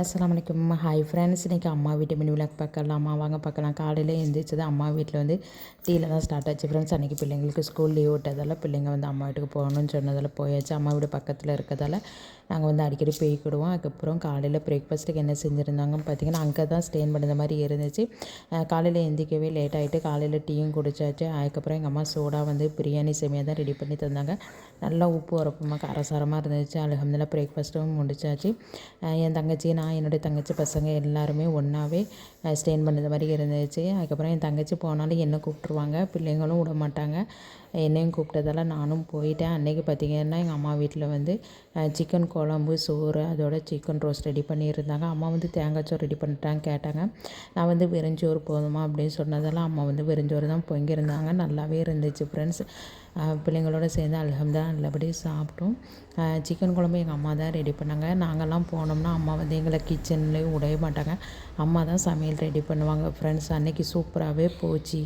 அஸ்ஸலாமு அலைக்கும். Hi friends இன்றைக்கி அம்மா வீட்டு மினி விளக்கு பார்க்கலாமா? வாங்க பார்க்கலாம். காலையில் எழுந்திரிச்சது அம்மா வீட்டில் வந்து டீயில் தான் ஸ்டார்ட் ஆச்சு ஃப்ரெண்ட்ஸ் அன்றைக்கி பிள்ளைங்களுக்கு ஸ்கூல் லீவ் விட்டதால் பிள்ளைங்க வந்து அம்மா வீட்டுக்கு போகணும்னு சொன்னதால் போயாச்சு. அம்மா வீடு பக்கத்தில் இருக்கிறதால நாங்கள் வந்து அடிக்கடி போய்க்கிடுவோம் அதுக்கப்புறம் காலையில் பிரேக்ஃபாஸ்ட்டுக்கு என்ன செஞ்சுருந்தாங்கன்னு பார்த்தீங்கன்னா அங்கே தான் ஸ்டேன் பண்ணுற மாதிரி இருந்துச்சு. காலையில் எந்திக்கவே லேட் ஆகிட்டு காலையில் டீயும் குடிச்சாச்சு. அதுக்கப்புறம் எங்கள் அம்மா சோடா வந்து பிரியாணி செமையாக தான் ரெடி பண்ணி தந்தாங்க. நல்லா உப்பு உரப்புமா காரசாரமாக இருந்துச்சு. அலகம்துல பிரேக்ஃபாஸ்ட்டும் முடிச்சாச்சு. என் தங்கச்சி நான் என்னுடைய தங்கச்சி பசங்க எல்லாருமே ஒன்றாவே ஸ்டேன் பண்ணது மாதிரி இருந்துச்சு. அதுக்கப்புறம் என் தங்கச்சி போனாலும் என்னை கூப்பிட்ருவாங்க பிள்ளைங்களும் விட மாட்டாங்க என்னையும் கூப்பிட்டதால நானும் போயிட்டேன். அன்றைக்கி பார்த்திங்கன்னா எங்கள் அம்மா வீட்டில் வந்து சிக்கன் குழம்பு சோறு அதோட சிக்கன் ரோஸ்ட் ரெடி பண்ணியிருந்தாங்க. அம்மா வந்து தேங்காய் சோறு ரெடி பண்ணிட்டாங்க கேட்டாங்க. நான் வந்து வெறிஞ்சோறு போதுமா அப்படின்னு சொன்னதால அம்மா வந்து வெறிஞ்சோறு தான் பொங்கியிருந்தாங்க. நல்லாவே இருந்துச்சு ஃப்ரெண்ட்ஸ் பிள்ளைங்களோட சேர்ந்து அல்ஹம்தா நல்லபடியாக சாப்பிட்டோம். சிக்கன் குழம்பு எங்கள் அம்மா தான் ரெடி பண்ணாங்க. நாங்கள்லாம் போனோம்னா அம்மா வந்து எங்களை கிச்சன்லேயும் விடவே மாட்டாங்க. அம்மா தான் சமையல் ரெடி பண்ணுவாங்க ஃப்ரெண்ட்ஸ் அன்றைக்கி சூப்பராகவே போச்சு.